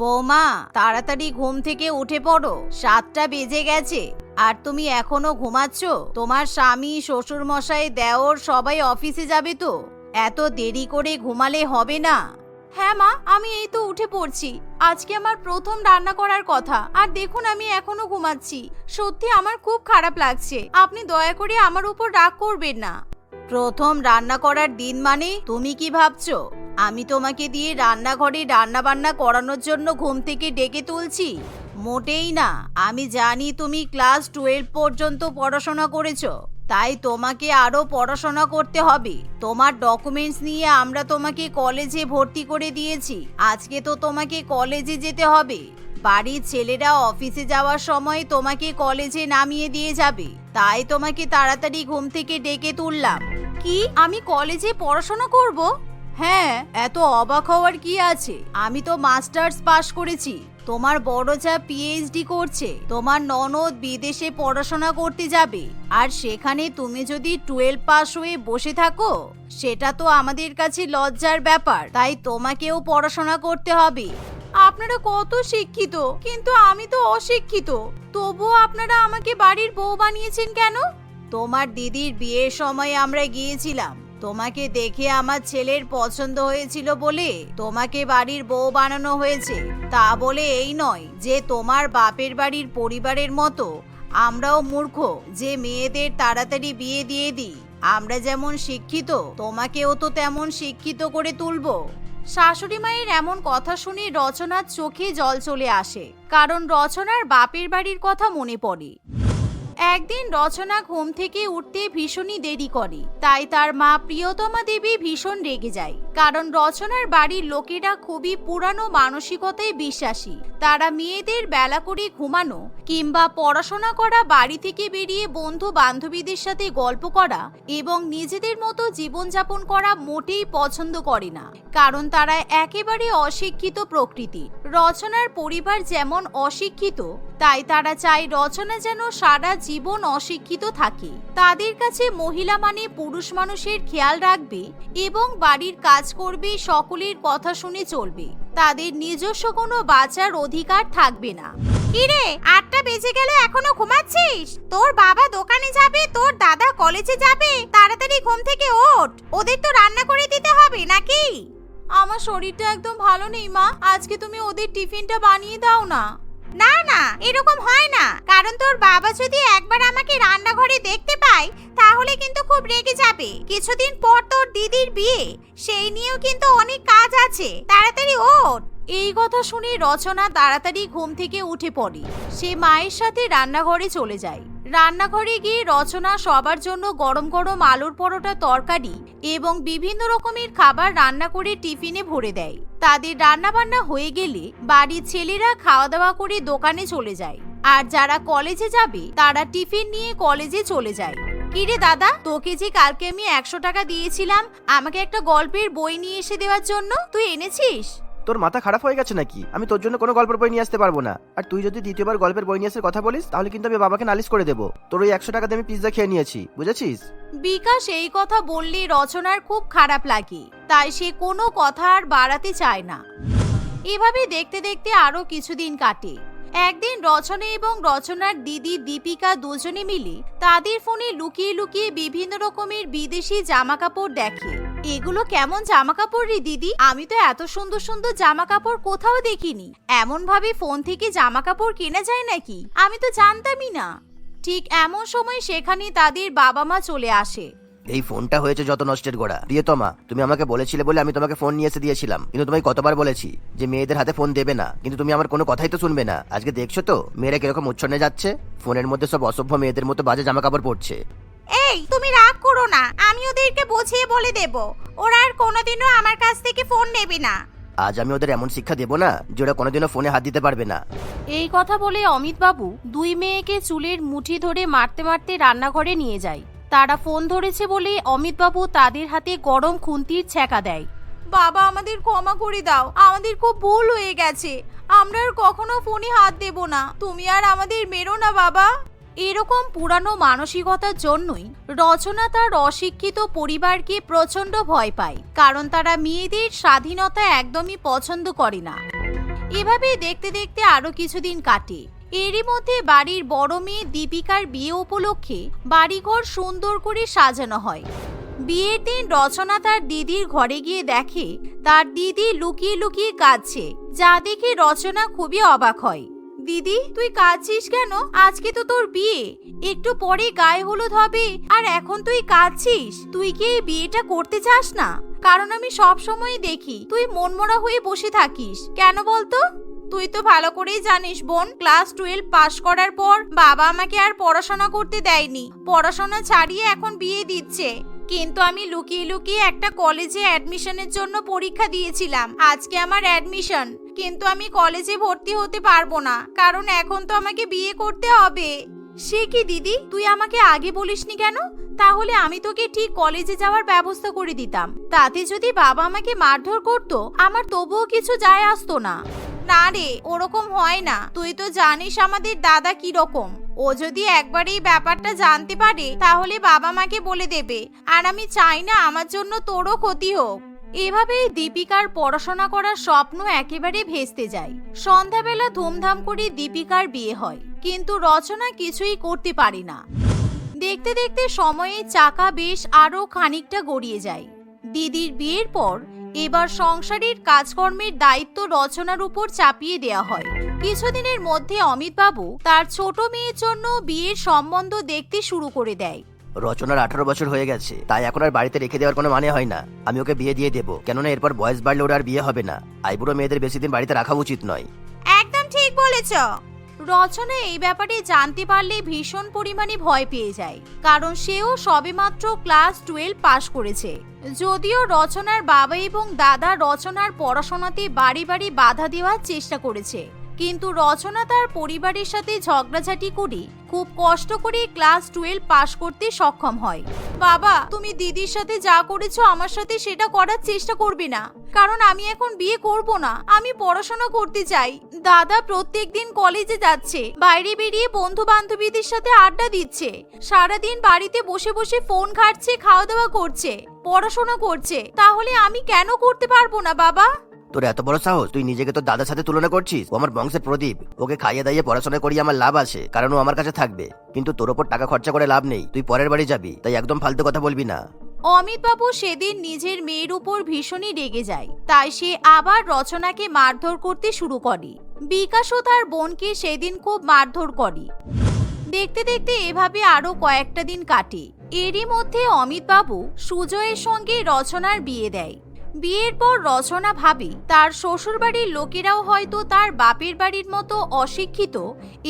বৌমা, তাড়াতাড়ি ঘুম থেকে উঠে পড়ো। সাতটা বেজে গেছে। আর তুমি এখনও ঘুমাচ্ছ? তোমার স্বামী শ্বশুর মশাই দেওর সবাই অফিসে যাবে তো? এত দেরি করে ঘুমালে হবে না। হ্যাঁ মা, আমি এই তো উঠে পড়ছি। আজকে আমার প্রথম রান্না করার কথা। আর দেখুন, আমি এখনও ঘুমাচ্ছি। সত্যি আমার খুব খারাপ লাগছে। আপনি দয়া করে আমার উপর রাগ করবেন না। প্রথম রান্না করার দিন মানে তুমি কি ভাবছ? আমি তোমাকে দিয়ে রান্নাঘরে রান্না বান্না করানোর জন্য ঘুম থেকে ডেকে তুলছি। মোটেই না। আমি জানি তুমি ক্লাস টুয়েলভ পর্যন্ত পড়াশোনা করেছ। তাই তোমাকে আরও পড়াশোনা করতে হবে। তোমার ডকুমেন্টস নিয়ে আমরা তোমাকে কলেজে ভর্তি করে দিয়েছি। আজকে তো তোমাকে কলেজে যেতে হবে। বাড়ির ছেলেরা অফিসে যাওয়ার সময় তোমাকে কলেজে নামিয়ে দিয়ে যাবে। তাই তোমাকে তাড়াতাড়ি ঘুম থেকে ডেকে তুললাম। কি? আমি কলেজে পড়াশোনা করব? হ্যাঁ এত অবাক হওয়ার কি আছে? আমি তো মাস্টার্স পাশ করেছি। তোমার বড় যা পিএইচডি করছে তোমার ননদ বিদেশে পড়াশোনা করতে যাবে। আর সেখানে তুমি যদি টুয়েলভ পাস হয়ে বসে থাকো সেটা তো আমাদের কাছে লজ্জার ব্যাপার। তাই তোমাকেও পড়াশোনা করতে হবে। আপনারা কত শিক্ষিত, কিন্তু আমি তো অশিক্ষিত। তবুও আপনারা আমাকে বাড়ির বউ বানিয়েছেন কেন? তোমার দিদির বিয়ের সময় আমরা গিয়েছিলাম। তোমাকে দেখে আমার ছেলের পছন্দ হয়েছিল বলে তোমাকে বাড়ির বউ বানানো হয়েছে। তা বলে এই নয় যে তোমার বাপের বাড়ির পরিবারের মতো। আমরাও মূর্খ যে মেয়েদের তাড়াতাড়ি বিয়ে দিয়ে দিই। আমরা যেমন শিক্ষিত, তোমাকেও তো তেমন শিক্ষিত করে তুলবো। শাশুড়ি মায়ের এমন কথা শুনে রচনার চোখে জল চলে আসে, কারণ রচনার বাপের বাড়ির কথা মনে পড়ে। একদিন রচনা ঘুম থেকে উঠতে ভীষণই দেরি করে। তাই তার মা প্রিয়তমা দেবী ভীষণ রেগে যায়। কারণ রচনার বাড়ির লোকেরা খুবই পুরানো মানসিকতায় বিশ্বাসী। তারা মেয়েদের বেলা করে ঘুমানো কিংবা পড়াশোনা করা, বাড়ি থেকে বেরিয়ে বন্ধু বান্ধবীদের সাথে গল্প করা এবং নিজেদের মতো জীবনযাপন করা মোটেই পছন্দ করে না। কারণ তারা একেবারে অশিক্ষিত প্রকৃতি রচনার পরিবার যেমন অশিক্ষিত তাই তারা চায় রচনা যেন সারা জীবন অশিক্ষিত থাকে। তাদের কাছে মহিলা মানে পুরুষ মানুষের খেয়াল রাখবে এবং বাড়ির কাজ করবে, সকলের কথা শুনে চলবে। তাদের নিজস্ব কোনো বাঁচার অধিকার থাকবে না। কিরে, আটটা বেজে গেল, এখনও ঘুমাচ্ছিস? তোর বাবা দোকানে যাবে, তোর দাদা কলেজে যাবে, তাড়াতাড়ি ঘুম থেকে ওঠ। ওদের তো রান্না করে দিতে হবে নাকি? আমার শরীরটা একদম ভালো নেই মা, আজকে তুমি ওদের টিফিনটা বানিয়ে দাও না। না না, এরকম হয় না। কারণ তোর বাবা যদি একবার আমাকে রান্নাঘরে দেখতে পায়, তাহলে কিন্তু খুব রেগে যাবে। কিছুদিন পর তোর দিদির বিয়ে, সেই নিয়েও কিন্তু অনেক কাজ আছে। তাড়াতাড়ি ওঠ। এই কথা শুনে রচনা তাড়াতাড়ি ঘুম থেকে উঠে পড়ে। সে মায়ের সাথে রান্নাঘরে চলে যায়। রান্নাঘরে গিয়ে রচনা সবার জন্য গরম গরম আলুর পরোটা, তরকারি এবং বিভিন্ন রকমের খাবার রান্না করে টিফিনে ভরে দেয়। তাদের রান্না বান্না হয়ে গেলে বাড়ির ছেলেরা খাওয়া দাওয়া করে দোকানে চলে যায়। আর যারা কলেজে যাবে, তারা টিফিন নিয়ে কলেজে চলে যায়। কিরে দাদা, তোকে যে কালকে আমি একশো টাকা দিয়েছিলাম, আমাকে একটা গল্পের বই নিয়ে এসে দেওয়ার জন্য তুই এনেছিস? তোর মাথা খারাপ হয়ে গেছে নাকি? আমি তোর জন্য কোনো গল্পের বই নিয়ে আসতে পারব না। আর তুই যদি দ্বিতীয়বার গল্পের বই নিয়ে আসার কথা বলিস, তাহলে কিন্তু আমি বাবাকে নালিশ করে দেবো। তোর ওই একশো টাকা দিয়ে আমি পিৎজা খেয়ে নিয়েছি, বুঝেছিস? বিকাশ এই কথা বললে রচনার খুব খারাপ লাগে, তাই সে কোনো কথা আর বাড়াতে চায় না। এভাবে দেখতে দেখতে আরও কিছুদিন কাটে। একদিন রচনা এবং রচনার দিদি দীপিকা দুজনে মিলে তাদের ফোনে লুকিয়ে লুকিয়ে বিভিন্ন রকমের বিদেশি জামা কাপড় দেখে। এগুলো কেমন জামা কাপড় রে, দিদি? আমি তো এত সুন্দর সুন্দর জামা কাপড় কোথাও দেখিনি। এমন ভাবে ফোন থেকে জামা কাপড় কেনা যায় নাকি? আমি তো জানতামই না। ঠিক এমন সময় সেখানে তাদের বাবা মা চলে আসে। এই ফোনটা হয়েছে যত নষ্টের গোড়া। প্রিয়তমা, তুমি আমাকে বলেছিলে বলে আমি তোমাকে ফোন নিয়ে এসে দিয়েছিলাম। কিন্তু তোমায় কতবার বলেছি যে মেয়েদের হাতে ফোন দেবে না। কিন্তু তুমি আমার কোনো কথাই তো শুনবে না। আজকে দেখছ তো, মেয়েরা কীরকম উচ্ছন্নে যাচ্ছে? ফোনের মধ্যে সব অসভ্য মেয়েদের মতো বাজে জামা কাপড় পরছে। এই তুমি রাগ করো না। আমি ওদেরকে বুঝিয়ে বলে দেব। ওরা আর কোনোদিনও আমার কাছ থেকে ফোন নেবে না। আজ আমি ওদের এমন শিক্ষা দেবো না যে ওরা কোনোদিনও ফোনে হাত দিতে পারবে না। এই কথা বলে অমিতবাবু দুই মেয়েকে চুলের মুঠি ধরে মারতে মারতে রান্নাঘরে নিয়ে যায়। তারা ফোন ধরেছে বলে অমিতবাবু তাদের হাতে গরম খুন্তির ছ্যাঁকা দেয়। বাবা আমাদের ক্ষমা করে দাও। আমাদের খুব ভুল হয়ে গেছে। আমরা আর কখনো ফোনে হাত দেব না। তুমি আর আমাদের মেরো না বাবা। এরকম পুরানো মানসিকতার জন্যই রচনা তার অশিক্ষিত পরিবারকে প্রচণ্ড ভয় পায়, কারণ তারা মেয়েদের স্বাধীনতা একদমই পছন্দ করে না। এভাবে দেখতে দেখতে আরও কিছুদিন কাটে। এরই মধ্যে বাড়ির বড় মেয়ে দীপিকার বিয়ে উপলক্ষে বাড়িঘর সুন্দর করে সাজানো হয়। বিয়ের দিন রচনা তার দিদির ঘরে গিয়ে দেখে, তার দিদি লুকিয়ে লুকিয়ে কাঁদছে, যা দেখে রচনা খুবই অবাক হয়। দিদি, তুই কাঁদছিস কেন? আজকে তো তোর বিয়ে। একটু পরে গায়ে হলুদ হবে, আর এখন তুই কাঁদছিস। তুই কি এই বিয়েটা করতে চাস না? কারণ আমি সব সময় দেখি, তুই মনমরা হয়ে বসে থাকিস। কেন বলতো? তুই তো ভালো করেই জানিস বোন, ক্লাস টুয়েলভ পাশ করার পর বাবা আমাকে আর পড়াশোনা করতে দেয়নি। পড়াশোনা ছাড়িয়ে এখন বিয়ে দিচ্ছে। কিন্তু আমি লুকিয়ে লুকিয়ে একটা কলেজে অ্যাডমিশনের জন্য পরীক্ষা দিয়েছিলাম। আজকে আমার অ্যাডমিশন। কিন্তু আমি কলেজে ভর্তি হতে পারব না, কারণ এখন তো আমাকে বিয়ে করতে হবে। সে কি, দিদি? তুই আমাকে আগে বলিসনি কেন? তাহলে আমি তোকে ঠিক কলেজে যাওয়ার ব্যবস্থা করে দিতাম। তাতে যদি বাবা আমাকে মারধর করতো, আমার তবুও কিছু যায় আসতো না। না রে, ওরকম হয় না। তুই তো জানিস আমাদের দাদা কি রকম ও যদি একবার এই ব্যাপারটা জানতে পারে, তাহলে বাবা মাকে বলে দেবে। আর আমি চাই না আমার জন্য তোরও ক্ষতি হোক। এভাবেই দীপিকার পড়াশোনা করার স্বপ্ন একেবারে ভেস্তে যায়। সন্ধ্যাবেলা ধুমধাম করে দীপিকার বিয়ে হয়, কিন্তু রচনা কিছুই করতে পারে না। দেখতে দেখতে সময়ে চাকা বেশ আরও খানিকটা গড়িয়ে যায়। দিদির বিয়ের পর এবার সংসারের কাজকর্মের দায়িত্ব রচনার উপর চাপিয়ে দেয়া হয়। কিছুদিনের মধ্যে অমিতবাবু তার ছোট মেয়ের জন্য বিয়ের সম্বন্ধ দেখতে শুরু করে দেয়। রচনার আঠারো বছর হয়ে গেছে, তাই এখন আর বাড়িতে রেখে দেওয়ার কোনো মানে হয় না। আমি ওকে বিয়ে দিয়ে দেবো, কেননা এরপর বয়স বাড়লে ওর আর বিয়ে হবে না। আইবুড়ো মেয়েদের বেশি দিন বাড়িতে রাখা উচিত নয়। একদম ঠিক বলেছ। রচনা এই ব্যাপারে জানতে পারলে ভীষণ পরিমাণে ভয় পেয়ে যায়, কারণ সেও সবেমাত্র ক্লাস টুয়েলভ পাশ করেছে। যদিও রচনার বাবা এবং দাদা রচনার পড়াশোনাতে বাড়ি বাড়ি বাধা দেওয়ার চেষ্টা করেছে। কিন্তু রচনা তার পরিবারের সাথে ঝগড়াঝাটি করে খুব কষ্ট করে ক্লাস টুয়েলভ পাশ করতে সক্ষম হয়। বাবা, তুমি দিদির সাথে যা করেছ আমার সাথে সেটা করার চেষ্টা করবে না। কারণ আমি এখন বিয়ে করব না। আমি পড়াশোনা করতে চাই। দাদা প্রত্যেক দিন কলেজে যাচ্ছে। বাইরে বেরিয়ে বন্ধু বান্ধবীদের সাথে আড্ডা দিচ্ছে। সারাদিন বাড়িতে বসে বসে ফোন ঘাটছে, খাওয়া দাওয়া করছে, পড়াশোনা করছে। তাহলে আমি কেন করতে পারব না, বাবা? তোর এত বড় সাহস? তুই নিজেকে তোর দাদার সাথে তুলনা করছিস? ও আমার বংশের প্রদীপ। ওকে খাইয়ে দাইয়ে পড়াশোনা করিয়ে আমার লাভ আছে, কারণ ও আমার কাছে থাকবে। কিন্তু তোর ওপর টাকা খরচা করে লাভ নেই। তুই পরের বাড়ি যাবি, তাই একদম ফালতু কথা বলবি না। অমিত অমিতবাবু সেদিন নিজের মেয়ের উপর ভীষণই রেগে যায়। তাই সে আবার রচনাকে মারধর করতে শুরু করে। বিকাশও তার বোনকে সেদিন খুব মারধর করে। দেখতে দেখতে এভাবে আরও কয়েকটা দিন কাটে। এরই মধ্যে অমিতবাবু সুজয়ের সঙ্গে রচনার বিয়ে দেয়। বিয়ের পর রচনা ভাবে, তার শ্বশুরবাড়ির লোকেরাও হয়তো তার বাপের বাড়ির মতো অশিক্ষিত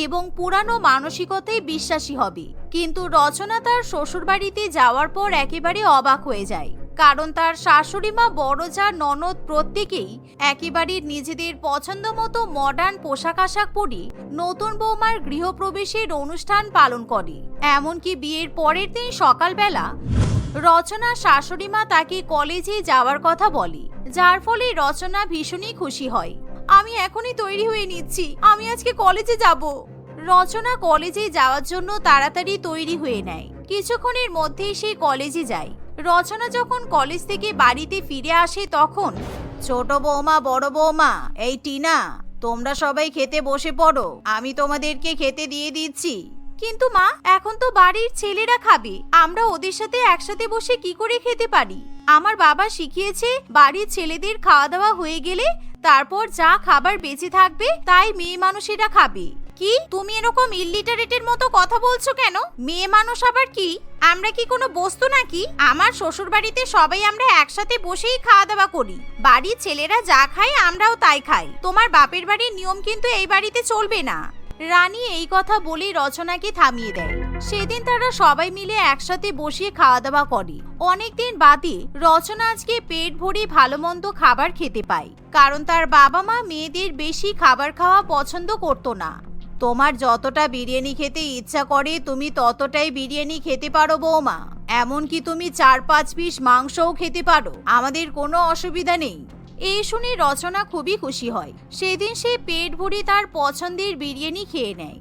এবং পুরানো মানসিকতায় বিশ্বাসী হবে। কিন্তু রচনা তার শ্বশুরবাড়িতে যাওয়ার পর একেবারে অবাক হয়ে যায়। কারণ তার শাশুড়ি মা বড় যা ননদ প্রত্যেকেই একেবারে নিজেদের পছন্দ মতো মডার্ন পোশাক আশাক পরে নতুন বৌমার গৃহপ্রবেশের অনুষ্ঠান পালন করে। এমনকি বিয়ের পরের দিন সকালবেলা রচনা শাশুড়ি মা তাকে কলেজে যাওয়ার কথা বলে, যার ফলে রচনা ভীষণই খুশি হয়। আমি এখনই তৈরি হয়ে নিচ্ছি, আমি আজকে কলেজে যাব। রচনা কলেজে যাওয়ার জন্য তাড়াতাড়ি তৈরি হয়ে নেয়। কিছুক্ষণের মধ্যেই সে কলেজে যায়। রচনা যখন কলেজ থেকে বাড়িতে ফিরে আসে তখন, ছোট বৌমা, বড় বৌমা, এই টিনা, তোমরা সবাই খেতে বসে পড়ো, আমি তোমাদেরকে খেতে দিয়ে দিচ্ছি। কিন্তু মা, এখন তো বাড়ির ছেলেরা খাবে। আমরা ওদের সাথে একসাথে বসে কি করে খেতে পারি? আমার বাবা শিখিয়েছে, বাড়ির ছেলেদের খাওয়া দাওয়া হয়ে গেলে তারপর যা খাবার বেঁচে থাকবে তাই মেয়ে মানুষেরা খাবে। কি? তুমি এরকম ইল্লিটারেটের মতো কথা বলছো কেন? মেয়ে মানুষ আবার কি? আমরা কি কোনো বস্তু নাকি? আমার শ্বশুর বাড়িতে সবাই আমরা একসাথে বসেই খাওয়া দাওয়া করি। বাড়ির ছেলেরা যা খায় আমরাও তাই খাই। তোমার বাপের বাড়ির নিয়ম কিন্তু এই বাড়িতে চলবে না। রানী এই কথা বলে রচনাকে থামিয়ে দেয়। সেদিন তারা সবাই মিলে একসাথে বসিয়ে খাওয়া দাওয়া করে। অনেকদিন বাদে রচনা আজকে পেট ভরে ভালো মন্দ খাবার খেতে পায়। কারণ তার বাবা মা মেয়েদের বেশি খাবার খাওয়া পছন্দ করতো না। তোমার যতটা বিরিয়ানি খেতে ইচ্ছা করে, তুমি ততটাই বিরিয়ানি খেতে পারো বৌমা। এমনকি তুমি চার পাঁচ পিস মাংসও খেতে পারো। আমাদের কোনো অসুবিধা নেই। এই শুনে রচনা খুবই খুশি হয়। সেদিন সে পেট ভরে তার পছন্দের বিরিয়ানি খেয়ে নেয়।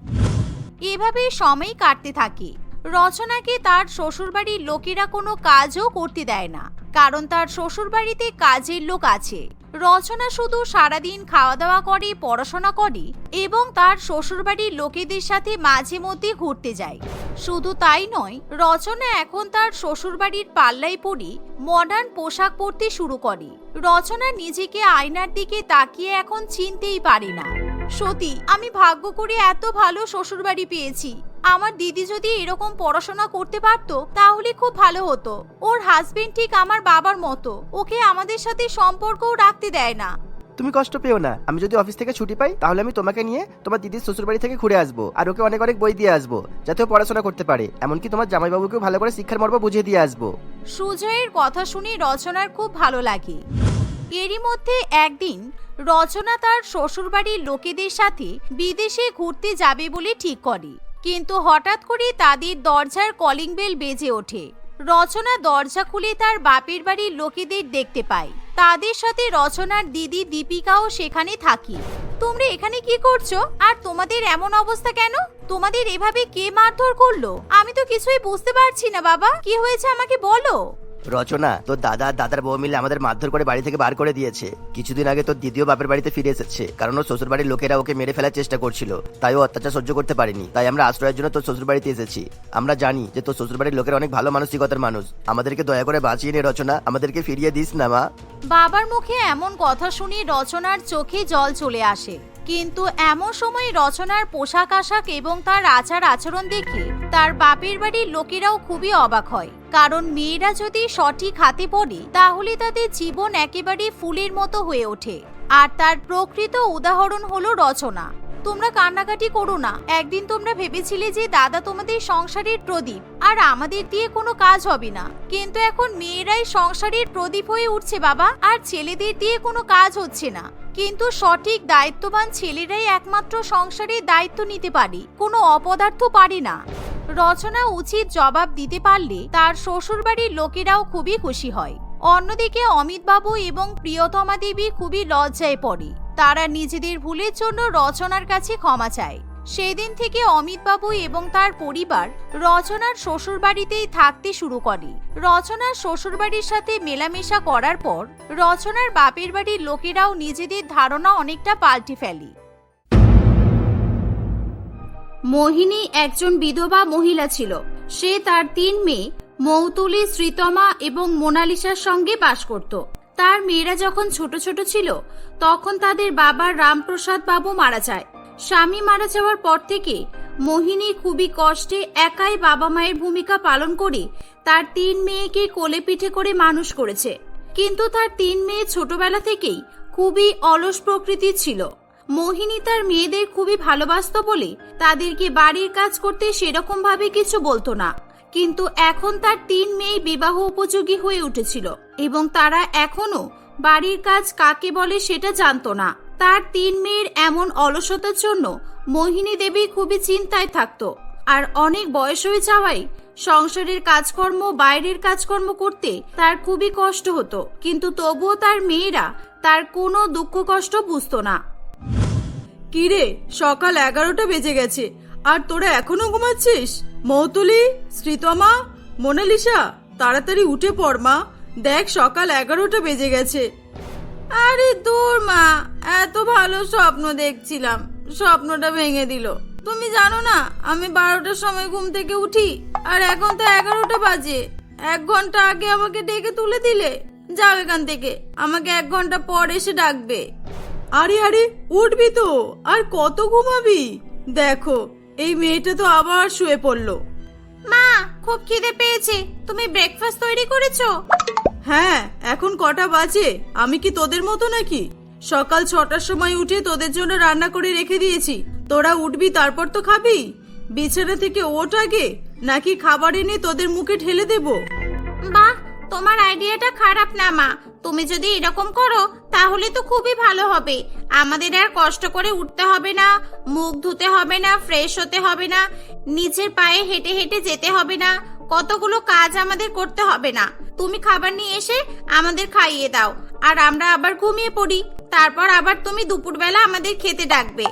এভাবে সময় কাটতে থাকে। রচনাকে তার শ্বশুরবাড়ির লোকেরা কোনো কাজও করতে দেয় না, কারণ তার শ্বশুরবাড়িতে কাজের লোক আছে। রচনা শুধু সারাদিন খাওয়া দাওয়া করে, পড়াশোনা করে এবং তার শ্বশুরবাড়ির লোকেদের সাথে মাঝে মধ্যে ঘুরতে যায়। শুধু তাই নয়, রচনা এখন তার শ্বশুরবাড়ির পাল্লাই পড়ে মডার্ন পোশাক পরতে শুরু করে। রচনা নিজেকে আয়নার দিকে তাকিয়ে এখন চিনতেই পারি না। সতী, আমি ভাগ্য করে এত ভালো শ্বশুরবাড়ি পেয়েছি। আমার দিদি যদি এরকম পড়াশোনা করতে পারত, তাহলে খুব ভালো হতো। ওর হাজবেন্ড ঠিক আমার বাবার মতো। ওকে আমাদের সাথে সম্পর্কও রাখতে দেয় না। তুমি কষ্ট পেও না। আমি যদি অফিস থেকে ছুটি পাই, তাহলে আমি তোমাকে নিয়ে তোমার দিদির শ্বশুরবাড়ি থেকে ঘুরে আসব আর ওকে অনেক অনেক বই দিয়ে আসব, যাতে ও পড়াশোনা করতে পারে। এমনকি তোমার জামাইবাবুকেও ভালো করে শিক্ষার মর্ম বুঝিয়ে দিয়ে আসব। সুজয়ের কথা শুনে রচনার খুব ভালো লাগে। এরই মধ্যে একদিন রচনা তার শ্বশুরবাড়ির লোকেদের সাথে বিদেশে ঘুরতে যাবে বলে ঠিক করে। কিন্তু হঠাৎ করে তাদের দরজার কলিং বেল বেজে ওঠে। রচনা দরজা খুলে তার বাপের বাড়ির লোকেদের দেখতে পায়। তাদের সাথে রচনার দিদি দীপিকাও সেখানে থাকি। তোমরা এখানে কি করছ? আর তোমাদের এমন অবস্থা কেন? তোমাদের এভাবে কে মারধর করল? আমি তো কিছুই বুঝতে পারছি না, বাবা। কি হয়েছে আমাকে বলো? রচনা তোর দাদা, দাদার বউ মিলে আমাদের মারধর করে বাড়ি থেকে বার করে দিয়েছে। কিছুদিন আগে তোর দিদিও বাপের বাড়িতে ফিরে এসেছে। কারণ ওর শ্বশুর বাড়ির লোকেরা ওকে মেরে ফেলার চেষ্টা করছিল। তাই ও অত্যাচার সহ্য করতে পারেনি। তাই আমরা আশ্রয়ের জন্য তোর শ্বশুর বাড়িতে এসেছি। আমরা জানি যে তোর শ্বশুর বাড়ির লোকেরা অনেক ভালো মানসিকতার মানুষ। আমাদেরকে দয়া করে বাঁচিয়ে নে, রচনা। আমাদেরকে ফিরিয়ে দিস না, মা। বাবার মুখে এমন কথা শুনে রচনার চোখে জল চলে আসে। কিন্তু এমন সময় রচনার পোশাক আশাক এবং তার আচার আচরণ দেখে তার বাপের বাড়ির লোকেরাও খুবই অবাক হয়। কারণ মেয়েরা যদি সঠিক হাতে পড়ে, তাহলে তাদের জীবন একেবারে ফুলের মতো হয়ে ওঠে। আর তার প্রকৃত উদাহরণ হলো রচনা। তোমরা কান্নাকাটি করো না। একদিন তোমরা ভেবেছিলে যে দাদা তোমাদের সংসারের প্রদীপ, আর আমাদের দিয়ে কোনো কাজ হবে না। কিন্তু এখন মেয়েরাই সংসারের প্রদীপ হয়ে উঠছে বাবা, আর ছেলেদের দিয়ে কোনো কাজ হচ্ছে না। কিন্তু সঠিক দায়িত্ববান ছেলেরাই একমাত্র সংসারের দায়িত্ব নিতে পারে। কোনো অপদার্থ পারে না। রচনা উচিত জবাব দিতে পারলে তার শ্বশুরবাড়ির লোকেরাও খুবই খুশি হয়। অন্যদিকে অমিতবাবু এবং প্রিয়তমা দেবী খুবই লজ্জায় পড়ে। তারা নিজেদের ভুলের জন্য রচনার কাছে ক্ষমা চায়। সেদিন থেকে অমিতবাবু এবং তার পরিবার রচনার শ্বশুরবাড়িতেই থাকতে শুরু করে। রচনার শ্বশুরবাড়ির সাথে মেলামেশা করার পর রচনার বাপের বাড়ির লোকেরাও নিজেদের ধারণা অনেকটা পাল্টে ফেলে। মোহিনী একজন বিধবা মহিলা ছিল। সে তার তিন মেয়ে, মৌতুলি, শ্রীতমা এবং মোনালিসার সঙ্গে বাস করত। তার মেয়েরা যখন ছোট ছোট ছিল, তখন তাদের বাবা রামপ্রসাদ বাবু মারা যায়। স্বামী মারা যাওয়ার পর থেকে মোহিনী খুবই কষ্টে একাই বাবা মায়ের ভূমিকা পালন করে তার তিন মেয়েকে কোলে পিঠে করে মানুষ করেছে। কিন্তু তার তিন মেয়ে ছোটবেলা থেকেই খুবই অলস প্রকৃতির ছিল। মোহিনী তার মেয়েদের খুবই ভালোবাসত বলে তাদেরকে বাড়ির কাজ করতে সেরকম ভাবে কিছু বলতো না। কিন্তু এখন তার তিন মেয়ে বিবাহ উপযোগী হয়ে উঠেছিল এবং তারা এখনও বাড়ির কাজ কাকে বলে সেটা জানতো না। তার তিন মেয়ের এমন অলসতার জন্য মোহিনী দেবী খুবই চিন্তায় থাকত আর অনেক বয়স হয়ে যাওয়ায় সংসারের কাজকর্ম, বাইরের কাজকর্ম করতে তার খুবই কষ্ট হতো। কিন্তু তবুও তার মেয়েরা তার কোনো দুঃখ কষ্ট বুঝতো না। কিরে সকাল এগারোটা বেজে গেছে। আর তোরা এখনও ঘুমাচ্ছিস? মৌতুলি শ্রীতমা মোনালিসা, তাড়াতাড়ি উঠে পড় মা। দেখ, সকাল এগারোটা বেজে গেছে। আরে দূর মা, এত ভালো স্বপ্ন দেখছিলাম। স্বপ্নটা ভেঙে দিল। তুমি জানো না, আমি বারোটার সময় ঘুম থেকে উঠি, আর এখন তো এগারোটা বাজে। এক ঘণ্টা আগে আমাকে ডেকে তুলে দিলে? যাও এখান থেকে। আমাকে এক ঘণ্টা পর এসে ডাকবে। আরে আরে উঠবি তো আর কত ঘুমাবি? দেখো এই মেয়েটা তো আবার শুয়ে পড়ল। মা খুব খিদে পেয়েছে তুমি ব্রেকফাস্ট তৈরি করেছ? হ্যাঁ এখন কটা বাজে আমি কি তোদের মতো নাকি? সকাল ছটার সময় উঠে তোদের জন্য রান্না করে রেখে দিয়েছি তোরা উঠবি তারপর তো খাবি? বিছানা থেকে ওঠ আগে নাকি খাবার এনে তোদের মুখে ঢেলে দেবো? বাহ তোমার আইডিয়াটা খারাপ না, মা। তুমি যদি এরকম করো, তাহলে তো খুবই ভালো হবে। আমাদের আর কষ্ট করে উঠতে হবে না, মুখ ধুতে হবে না, ফ্রেশ হতে হবে না, নিজের পায়ে হেঁটে হেঁটে যেতে হবে না, কতগুলো কাজ আমাদের করতে হবে না। তুমি খাবার নিয়ে এসে আমাদের খাইয়ে দাও, আর আমরা আবার ঘুমিয়ে পড়ি। তারপর আবার তুমি দুপুরবেলা আমাদের খেতে ডাকবে।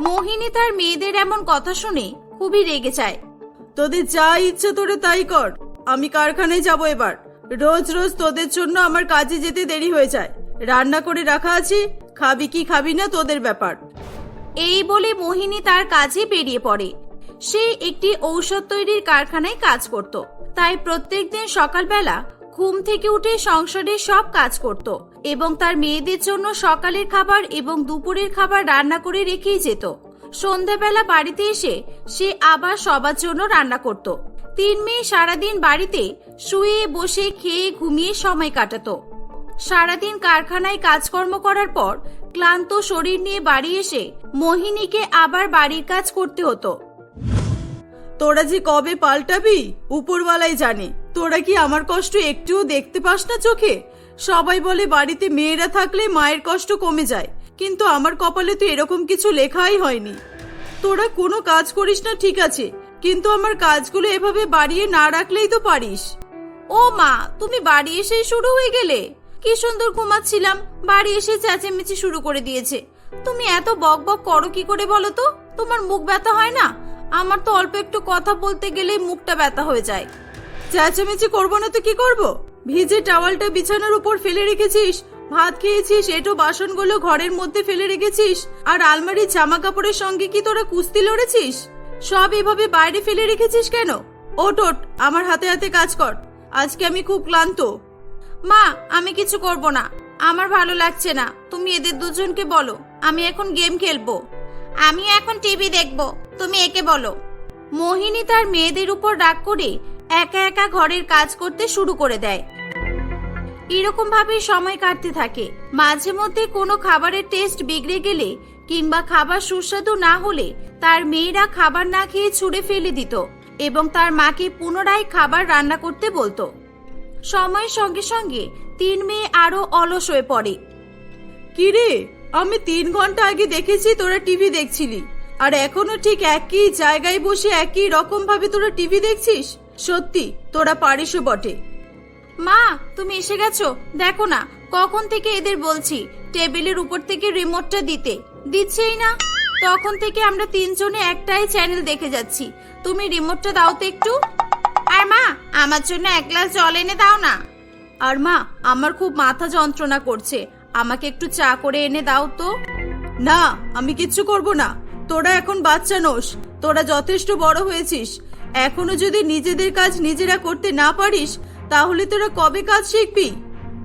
মোহিনী তার মেয়েদের এমন কথা শুনে খুবই রেগে যায়। তোদের যা ইচ্ছে তোরে তাই কর, আমি কারখানায় যাব এবার। রোজ রোজ তোদের জন্য আমার কাজে যেতে দেরি হয়ে যায়। রান্না করে রাখা আছে, খাবি কি খাবি না তোদের ব্যাপার। এই বলে মোহিনী তার কাজে বেরিয়ে পড়ে। সে একটি ঔষধ তৈরির কারখানায় কাজ করত। তাই প্রত্যেকদিন সকালবেলা ঘুম থেকে উঠে সংসারের সব কাজ করত এবং তার মেয়েদের জন্য সকালের খাবার এবং দুপুরের খাবার রান্না করে রেখেই যেত। সন্ধ্যাবেলা বাড়িতে এসে সে আবার সবার জন্য রান্না করত। তিন মেয়ে সারাদিন বাড়িতে শুয়ে, বসে, খেয়ে, ঘুমিয়ে সময় কাটাতো। সারাদিন কারখানায় কাজকর্ম করার পর ক্লান্ত শরীর নিয়ে বাড়ি এসে মোহিনীকে আবার বাড়ির কাজ করতে হতো। তোরা যে কবে পাল্টাবি? উপরওয়ালাই জানে। তোরা কি আমার কষ্ট একটুও দেখতে পাস না চোখে? সবাই বলে বাড়িতে মেয়েরা থাকলে মায়ের কষ্ট কমে যায়। কিন্তু আমার কপালে তো এরকম কিছু লেখাই হয়নি। তোরা কোনো কাজ করিস না, ঠিক আছে। কিন্তু আমার কাজগুলো এভাবে বাড়িয়ে না রাখলেই তো পারিস। ও মা, তুমি বাড়ি এসেই শুরু হয়ে গেলে? কি সুন্দর ঘুমাচ্ছিলাম। বাড়ি এসে চেঁচেমেচি শুরু করে দিয়েছে। তুমি এত বক বক করো কি করে বলো তো? তোমার মুখ ব্যথা হয় না? আমার তো অল্প একটু কথা বলতে গেলেই মুখটা ব্যথা হয়ে যায়। চেঁচামেচি করব না তো কি করব? ভিজে টাওয়ালটা বিছানার উপর ফেলে রেখেছিস? ভাত খেয়েছিস? এটো বাসনগুলো ঘরের মধ্যে ফেলে রেখেছিস? আর আলমারির জামা কাপড়ের সঙ্গে কি তোরা কুস্তি লড়েছিস? সব এভাবে বাইরে ফেলে রেখেছিস কেন? ওট ওট আমার হাতে হাতে কাজ কর। আজকে আমি খুব ক্লান্ত। মা, আমি কিছু করব না। আমার ভালো লাগছে না। তুমি এদের দুজনকে বলো। আমি এখন গেম খেলব। আমি এখন টিভি দেখব। তুমি একে বলো। মোহিনী তার মেয়েদের উপর রাগ করে একা একা ঘরের কাজ করতে শুরু করে দেয়। এরকম ভাবে সময় কাটতে থাকে। মাঝে মধ্যে কোনো খাবারের টেস্ট বিগড়ে গেলে কিংবা খাবার সুস্বাদু না হলে তার মেয়েরা খাবার না খেয়ে ছুঁড়ে ফেলে দিত এবং তার মাকে পুনরায় খাবার রান্না করতে বলতো। সময়ের সঙ্গে সঙ্গে তিন মেয়ে আরও অলস হয়ে পড়ে। কি রে আমি তিন ঘণ্টা আগে দেখেছি তোরা টিভি দেখছিলি আর এখনও ঠিক একই জায়গায় বসে একই রকম ভাবে তোরা টিভি দেখছিস? সত্যি তোরা পারিসও বটে। মা তুমি এসে গেছো দেখো না কখন থেকে এদের বলছি, টেবিলের উপর থেকে রিমোটটা দিতে? দিচ্ছেই না। তখন থেকে আমরা তিনজনে একটাই চ্যানেল দেখে যাচ্ছি। তুমি রিমোটটা দাও তো একটু। আর মা, আমার জন্য এক গ্লাস জল এনে দাও না। আর মা, আমার খুব মাথা যন্ত্রণা করছে। আমাকে একটু চা করে এনে দাও তো। না, আমি কিচ্ছু করব না। তোরা এখন বাচ্চা নোস। তোরা যথেষ্ট বড় হয়েছিস। এখনও যদি নিজেদের কাজ নিজেরা করতে না পারিস, তাহলে তোরা কবে কাজ শিখবি?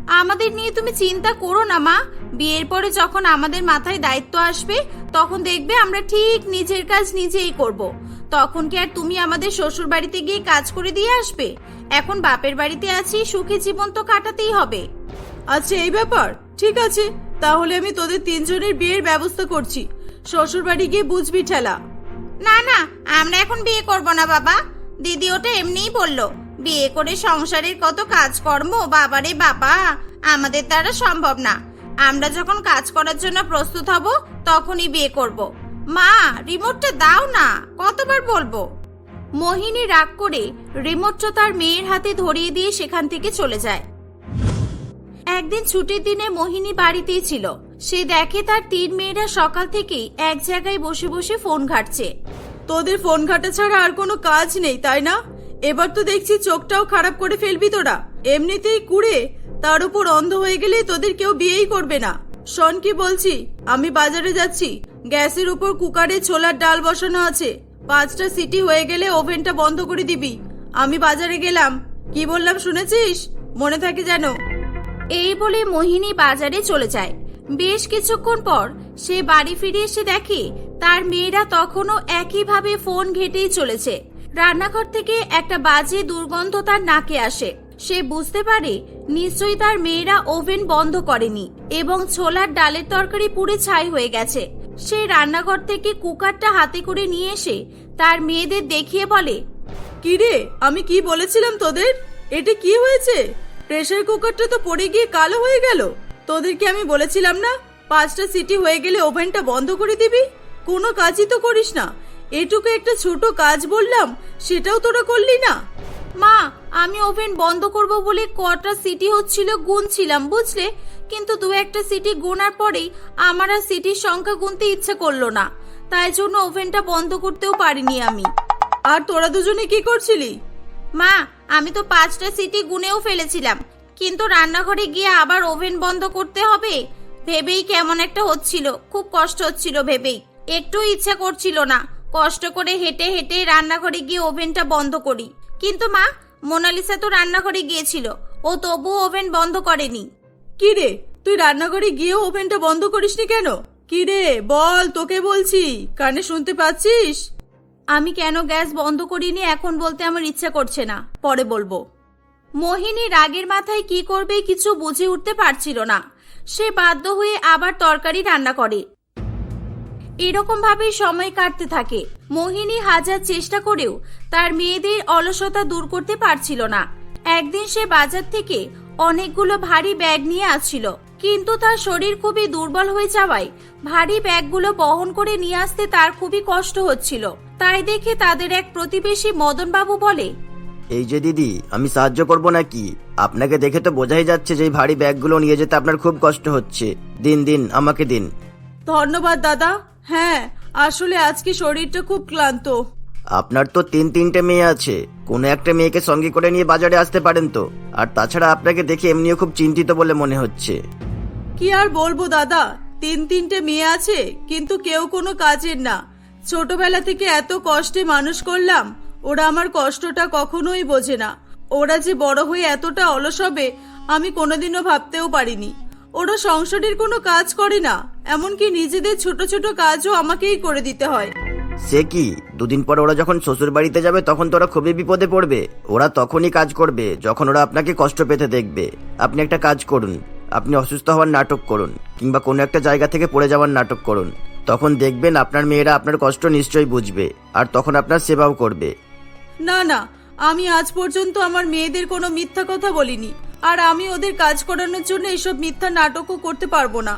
আমাদের নিয়ে তুমি চিন্তা করো না মা। বিয়ের পরে যখন আমাদের মাথায় দায়িত্ব আসবে তখন দেখবে আমরা ঠিক নিজের কাজ নিজেই করব। তখন কি আর তুমি আমাদের শ্বশুর বাড়িতে গিয়ে কাজ করে দিয়ে আসবে? এখন বাপের বাড়িতে আছি সুখী জীবন তো কাটাতেই হবে। আচ্ছা এই ব্যাপার? ঠিক আছে তাহলে আমি তোদের তিনজনের বিয়ের ব্যবস্থা করছি। শ্বশুর বাড়ি গিয়ে বুঝবি ঠেলা। না না আমরা এখন বিয়ে করব না বাবা। দিদি ওটা এমনিই বলল। বিয়ে করে সংসারের কত কাজকর্ম, বাবারে বাবা? আমাদের দ্বারা সম্ভব না। আমরা যখন কাজ করার জন্য প্রস্তুত হব, তখনই বিয়ে করব। মা, রিমোটটা দাও না, কতবার বলব? মোহিনী রাগ করে রিমোটটা তার মেয়ের হাতে ধরিয়ে দিয়ে সেখান থেকে চলে যায়। একদিন ছুটির দিনে মোহিনী বাড়িতেই ছিল। সে দেখে তার তিন মেয়েরা সকাল থেকেই এক জায়গায় বসে বসে ফোন ঘাটছে। তোদের ফোন ঘাটা ছাড়া আর কোনো কাজ নেই, তাই না? এবার তো দেখছি চোখটাও খারাপ করে ফেলবি তোরা। এমনিতেই কুড়ে, তার উপর অন্ধ হয়ে গেলে তোদের কেউ বিয়েই করবে না। শোন কি বলছি, আমি বাজারে যাচ্ছি, গ্যাসের উপর কুকারে ছোলার ডাল বসানো আছে। পাঁচটা সিটি হয়ে গেলে ওভেনটা বন্ধ করে দিবি। আমি বাজারে গেলাম। কি বললাম শুনেছিস? মনে থাকে যেন। এই বলে মোহিনী বাজারে চলে যায়। বেশ কিছুক্ষণ পর সে বাড়ি ফিরে এসে দেখে, তার মেয়েরা তখনও একইভাবে ফোন ঘেটেই চলেছে। রান্নাঘর থেকে একটা বাজে দুর্গন্ধ তার নাকে আসে। সে বুঝতে পারে নিশ্চয়ই তার মেয়েরা ওভেন বন্ধ করেনি এবং ছোলার ডালের তরকারি পুড়ে ছাই হয়ে গেছে। সে রান্নাঘর থেকে কুকারটা হাতে করে নিয়ে এসে তার মেয়েদের দেখিয়ে বলে, কি রে, আমি কি বলেছিলাম তোদের? এটা কি হয়েছে? প্রেসার কুকারটা তো পড়ে গিয়ে কালো হয়ে গেল। তোদেরকে আমি বলেছিলাম না, পাঁচটা সিটি হয়ে গেলে ওভেনটা বন্ধ করে দিবি? কোনো কাজই তো করিস না। এটুকু একটা ছোট কাজ বললাম সেটাও তোরা করলি না? মা আমি ওভেন বন্ধ করব বলে কটা সিটি হচ্ছিল গুনছিলাম বুঝলে? কিন্তু দু একটা সিটি গোনার পরেই আমার আর সিটির সংখ্যা গুনতে ইচ্ছে করল না। তাই জন্য ওভেনটা বন্ধ করতেও পারিনি আমি। আর তোরা দুজনে কি করছিলি? মা আমি তো পাঁচটা সিটি গুনেও ফেলেছিলাম কিন্তু রান্নাঘরে গিয়ে আবার ওভেন বন্ধ করতে হবে? ভেবেই কেমন একটা হচ্ছিল খুব কষ্ট হচ্ছিল ভেবেই। একটু ইচ্ছা করছিল না কষ্ট করে হেঁটে হেঁটে রান্নাঘরে গিয়ে ওভেনটা বন্ধ করি। কিন্তু মা মোনালিসা তো রান্নাঘরে গিয়েছিল। ও তবুও ওভেন বন্ধ করেনি। কি রে? তুই রান্নাঘরে গিয়ে ওভেনটা বন্ধ করিসনি কেন? কি রে? বল তোকে বলছি। কানে শুনতে পাচ্ছিস? আমি কেন গ্যাস বন্ধ করিনি এখন বলতে আমার ইচ্ছা করছে না। পরে বলব। মোহিনী রাগের মাথায় কি করবে কিছু বুঝে উঠতে পারছিল না। সে বাধ্য হয়ে আবার তরকারি রান্না করে। এরকম ভাবেই সময় কাটতে থাকে। মোহিনী হাজার চেষ্টা করেও তার মেয়েদের অলসতা দূর করতে পারছিল না। একদিন সে বাজার থেকে অনেকগুলো ভারী ব্যাগ নিয়ে আসছিল। কিন্তু তার শরীর খুবই দুর্বল হয়ে যাওয়ায় ভারী ব্যাগগুলো বহন করে নিয়ে আসতে তার খুবই কষ্ট হচ্ছিল। তাই দেখে তাদের এক প্রতিবেশী মদনবাবু বলে, এই যে দিদি, আমি সাহায্য করব নাকি? আপনাকে দেখে তো বোঝাই যাচ্ছে যে ভারী ব্যাগগুলো নিয়ে যেতে আপনার খুব কষ্ট হচ্ছে। দিন দিন, আমাকে দিন। ধন্যবাদ দাদা। হ্যাঁ আসলে আজকে শরীরটা খুব ক্লান্ত। আপনার তো তিন তিনটে মেয়ে আছে। কোনো একটা মেয়েকে সঙ্গে করে নিয়ে বাজারে আসতে পারেন তো। আর তাছাড়া আপনাকে দেখে এমনিও খুব চিন্তিত বলে মনে হচ্ছে। কি আর বলব দাদা? তিন তিনটে মেয়ে আছে কিন্তু কেউ কোনো কাজের না। ছোটবেলা থেকে এত কষ্টে মানুষ করলাম ওরা আমার কষ্টটা কখনোই বোঝে না। ওরা যে বড় হয়ে এতটা অলস হবে আমি কোনোদিনও ভাবতেও পারিনি। ওরা সংসারের কোনো কাজ করে না। এমনকি নিজেদের ছোট ছোট কাজও আমাকেই করে দিতে হয়। সে কি? দুদিন পর ওরা যখন শ্বশুর বাড়িতে যাবে তখন তো ওরা খুবই বিপদে পড়বে। ওরা তখনই কাজ করবে যখন ওরা আপনাকে কষ্ট পেতে দেখবে। আপনি একটা কাজ করুন। আপনি অসুস্থ হওয়ার নাটক করুন কিংবা কোনো একটা জায়গা থেকে পড়ে যাওয়ার নাটক করুন। তখন দেখবেন আপনার মেয়েরা আপনার কষ্ট নিশ্চয়ই বুঝবে আর তখন আপনার সেবাও করবে। না না আমি আজ পর্যন্ত আমার মেয়েদের কোনো মিথ্যা কথা বলিনি আর আমি ওদের কাজ করানোর জন্য এসব মিথ্যা নাটকও করতে পারব না।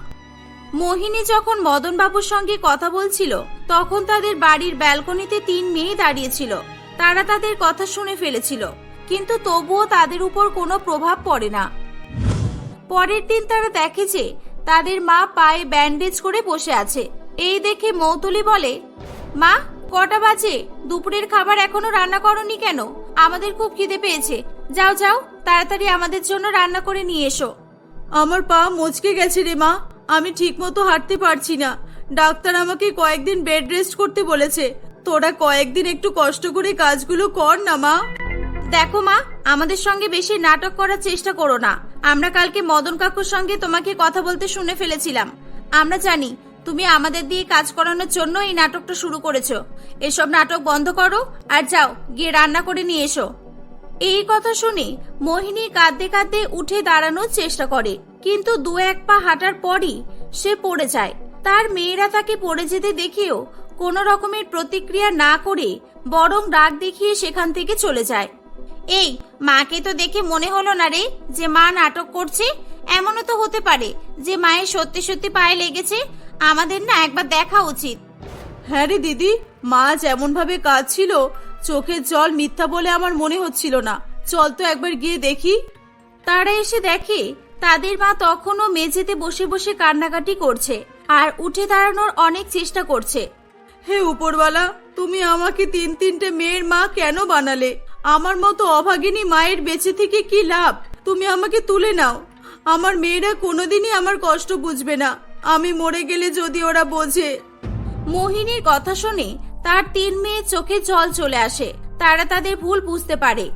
মোহিনী যখন মদনবাবুর সঙ্গে কথা বলছিল, তখন তাদের বাড়ির ব্যালকনিতে তিন মেয়ে দাঁড়িয়েছিল। তারা তাদের কথা শুনে ফেলেছিল, কিন্তু তবুও তাদের উপর কোনো প্রভাব পড়ে না। পরের দিন তারা দেখে যে, তাদের মা পায়ে ব্যান্ডেজ করে বসে আছে। এই দেখে মৌতলি বলে, মা, কটা বাজে? দুপুরের খাবার এখনও রান্না করনি কেন? আমাদের খুব খিদে পেয়েছে। যাও যাও, তাড়াতাড়ি আমাদের জন্য রান্না করে নিয়ে এসো। আমার পা মচকে গেছে রে মা। আমি ঠিকমতো হাঁটতে পারছি না। ডাক্তার আমাকে কয়েকদিন বেড রেস্ট করতে বলেছে। তোরা কয়েকদিন একটু কষ্ট করে কাজগুলো কর না, মা। দেখো, মা, আমাদের সঙ্গে বেশি নাটক করার চেষ্টা করো না। আমরা কালকে মদন কাকুর সঙ্গে তোমাকে কথা বলতে শুনে ফেলেছিলাম। আমরা জানি, তুমি আমাদের দিয়ে কাজ করানোর জন্য এই নাটকটা শুরু করেছ। এসব নাটক বন্ধ করো আর যাও, গিয়ে রান্না করে নিয়ে এসো। এই কথা শুনে মোহিনী কাঁদতে কাঁদতে উঠে দাঁড়ানোর চেষ্টা করে। কিন্তু দু এক পা হাঁটার পরই সে পড়ে যায়। তার মেয়েরা তাকে পড়ে যেতে দেখেও কোনো রকমের প্রতিক্রিয়া না করে বরং রাগ দেখিয়ে সেখান থেকে চলে যায়। এই মাকে তো দেখে মনে হলো না রে যে মা নাটক করছে। এমনও তো হতে পারে যে মায়ের সত্যি সত্যি পায়ে লেগেছে। আমাদের না একবার দেখা উচিত। হ্যাঁ রে দিদি মা যেমন ভাবে কাজ ছিল চোখের জল মিথ্যা বলে আমার মনে হচ্ছিল না। চল তো একবার গিয়ে দেখি। তারা এসে দেখে তাদের মা তখনও মেঝেতে বসে বসে কান্নাকাটি করছে আর উঠে দাঁড়ানোর অনেক চেষ্টা করছে। হে উপরওয়ালা তুমি আমাকে তিন তিনটে মেয়ের মা কেন বানালে? আমার মতো অভাগিনী মায়ের বেঁচে থেকে কি লাভ? তুমি আমাকে তুলে নাও। আমার মেয়েরা কোনোদিনই আমার কষ্ট বুঝবে না। আমি মরে গেলে যদি ওরা বোঝে। মোহিনীর কথা শুনে তার তিন মেয়ে চোখে জল চলে আসে। তারা তাদের ভুল বুঝতে পারে।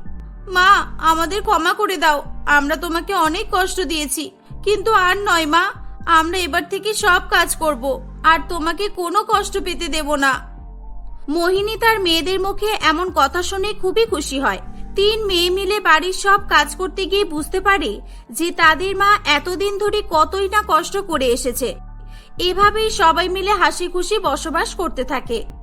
মা আমাদের ক্ষমা করে দাও। আমরা তোমাকে অনেক কষ্ট দিয়েছি। কিন্তু আর নয় মা, আমরা এবার থেকে সব কাজ করব, আর তোমাকে কোনো কষ্ট পেতে দেব না। মোহিনী তার মেয়েদের মুখে এমন কথা শুনে খুবই খুশি হয়। তিন মেয়ে মিলে বাড়ির সব কাজ করতে গিয়ে বুঝতে পারে যে তাদের মা এতদিন ধরে কতই না কষ্ট করে এসেছে। এভাবেই সবাই মিলে হাসি খুশি বসবাস করতে থাকে।